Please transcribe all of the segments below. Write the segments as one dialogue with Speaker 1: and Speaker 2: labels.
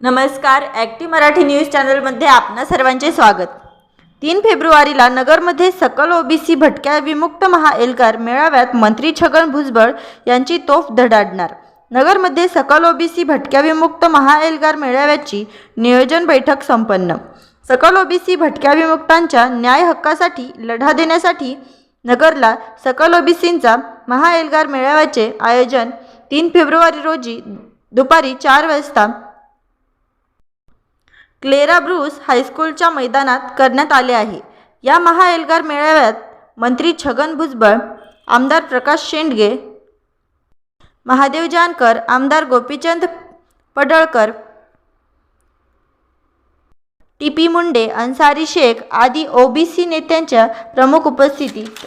Speaker 1: नमस्कार active Marathi news चॅनलमध्ये आपणा सर्वांचे स्वागत. तीन फेब्रुवारीला नगरमध्ये सकल ओबीसी भटक्या विमुक्त महाएल्गार मेळाव्यात मंत्री छगन भुजबळ यांची तोफ धडाडणार. नगरमध्ये सकल ओबीसी भटक्या विमुक्त महाएल्गार मेळाव्याची नियोजन बैठक संपन्न. सकल ओबीसी भटक्या विमुक्तांच्या न्याय हक्कासाठी लढा देण्यासाठी नगरला सकल ओबीसींचा महाएल्गार मेळाव्याचे आयोजन तीन फेब्रुवारी रोजी दुपारी चार वाजता क्लेरा ब्रूस हायस्कूलच्या मैदानात करण्यात आले आहे. या महाएल्गार मेळाव्यात मंत्री छगन भुजबळ आमदार प्रकाश शेंडगे महादेव जानकर आमदार गोपीचंद पडळकर टी पी मुंडे अन्सारी शेख आदी ओबीसी नेत्यांच्या प्रमुख उपस्थितीत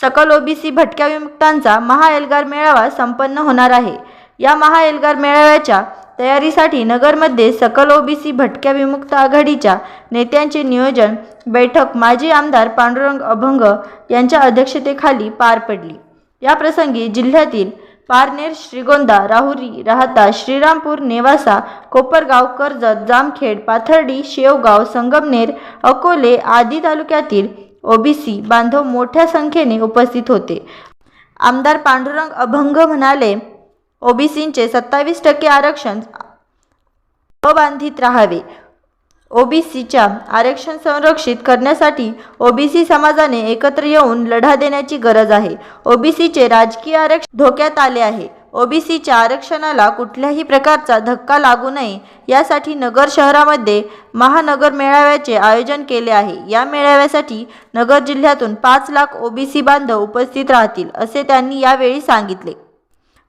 Speaker 1: सकल ओबीसी भटक्या विमुक्तांचा महाएल्गार मेळावा संपन्न होणार आहे. या महाएल्गार मेळाव्याच्या तयारीसाठी नगरमध्ये सकल ओबीसी भटक्या विमुक्त आघाडीच्या नेत्यांचे नियोजन बैठक माजी आमदार पांडुरंग अभंग यांच्या अध्यक्षतेखाली पार पडली. या प्रसंगी जिल्ह्यातील पारनेर श्रीगोंदा राहुरी राहता श्रीरामपूर नेवासा कोपरगाव कर्जत जामखेड पाथर्डी शेवगाव संगमनेर अकोले आदी तालुक्यातील ओबीसी बांधव मोठ्या संख्येने उपस्थित होते. आमदार पांडुरंग अभंग म्हणाले ओबीसींचे सत्तावीस टक्के आरक्षण अबांधित राहावे. ओबीसीच्या आरक्षण संरक्षित करण्यासाठी ओबीसी समाजाने एकत्र येऊन लढा देण्याची गरज आहे. ओबीसीचे राजकीय आरक्षण धोक्यात आले आहे. ओबीसीच्या आरक्षणाला कुठल्याही प्रकारचा धक्का लागू नये यासाठी नगर शहरामध्ये महानगर मेळाव्याचे आयोजन केले आहे. या मेळाव्यासाठी नगर जिल्ह्यातून पाच लाख ओबीसी बांधव उपस्थित राहतील असे त्यांनी यावेळी सांगितले.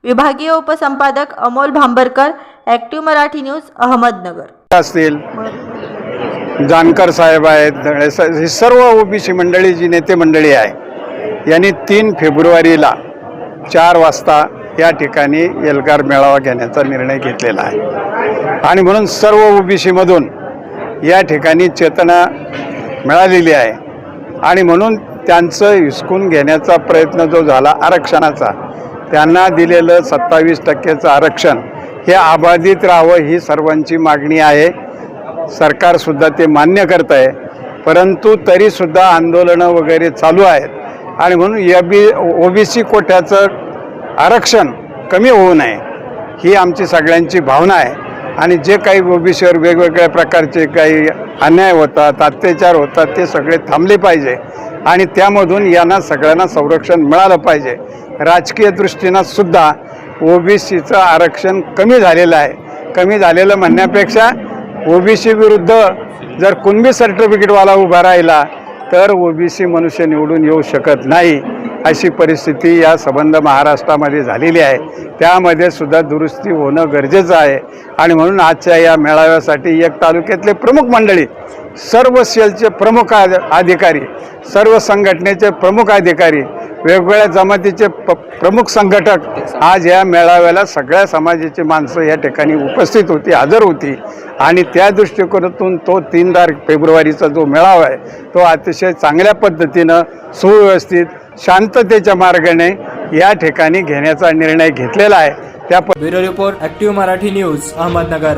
Speaker 1: विभागीय उपसंपादक अमोल भांबरकर ॲक्टिव्ह मराठी न्यूज अहमदनगर.
Speaker 2: असतील. जानकर साहेब आहेत. धळे साहेब ही सर्व ओबीसी मंडळी जी नेते मंडळी आहे यांनी तीन फेब्रुवारीला चार वाजता या ठिकाणी एल्गार मेळावा घेण्याचा निर्णय घेतलेला आहे. आणि म्हणून सर्व ओबीसीमधून या ठिकाणी चेतना मिळालेली आहे. आणि म्हणून त्यांचं हिसकून घेण्याचा प्रयत्न जो झाला आरक्षणाचा त्यांना दिलेलं सत्तावीस टक्क्याचं आरक्षण हे अबाधित राहावं ही सर्वांची मागणी आहे. सरकारसुद्धा ते मान्य करत आहे. परंतु तरीसुद्धा आंदोलनं वगैरे चालू आहेत. आणि म्हणून या बी ओबीसी कोट्याचं आरक्षण कमी होऊ नये ही आमची सगळ्यांची भावना आहे. आणि जे काही ओबीसीवर वेगवेगळ्या प्रकारचे काही अन्याय होतात अत्याचार होतात ते सगळे थांबले पाहिजे. आणि त्यामधून यांना सगळ्यांना संरक्षण मिळालं पाहिजे. राजकीय दृष्टीनं सुद्धा ओबीसीचं आरक्षण कमी झालेलं आहे. कमी झालेलं म्हणण्यापेक्षा ओबीसी विरुद्ध जर कुणबी सर्टिफिकेटवाला उभा राहिला तर ओबीसी मनुष्य निवडून येऊ शकत नाही अशी परिस्थिती या संबंध महाराष्ट्रामध्ये झालेली आहे. त्यामध्ये सुद्धा दुरुस्ती होणं गरजेचं आहे. आणि म्हणून आजच्या या मेळाव्यासाठी एक तालुक्यातले प्रमुख मंडळी सर्व सेलचे प्रमुख अधिकारी सर्व संघटनेचे प्रमुख अधिकारी वेगवेगळ्या जमातीचे प प्रमुख संघटक आज या मेळाव्याला सगळ्या समाजाची माणसं या ठिकाणी उपस्थित होती हजर होती. आणि त्या दृष्टिकोनातून तो तीन तारीख फेब्रुवारीचा जो मेळावा आहे तो अतिशय चांगल्या पद्धतीनं सुव्यवस्थित शांततेच्या मार्गाने या ठिकाणी घेण्याचा निर्णय घेतलेला आहे. त्या प
Speaker 3: bureau report active Marathi news Ahmednagar.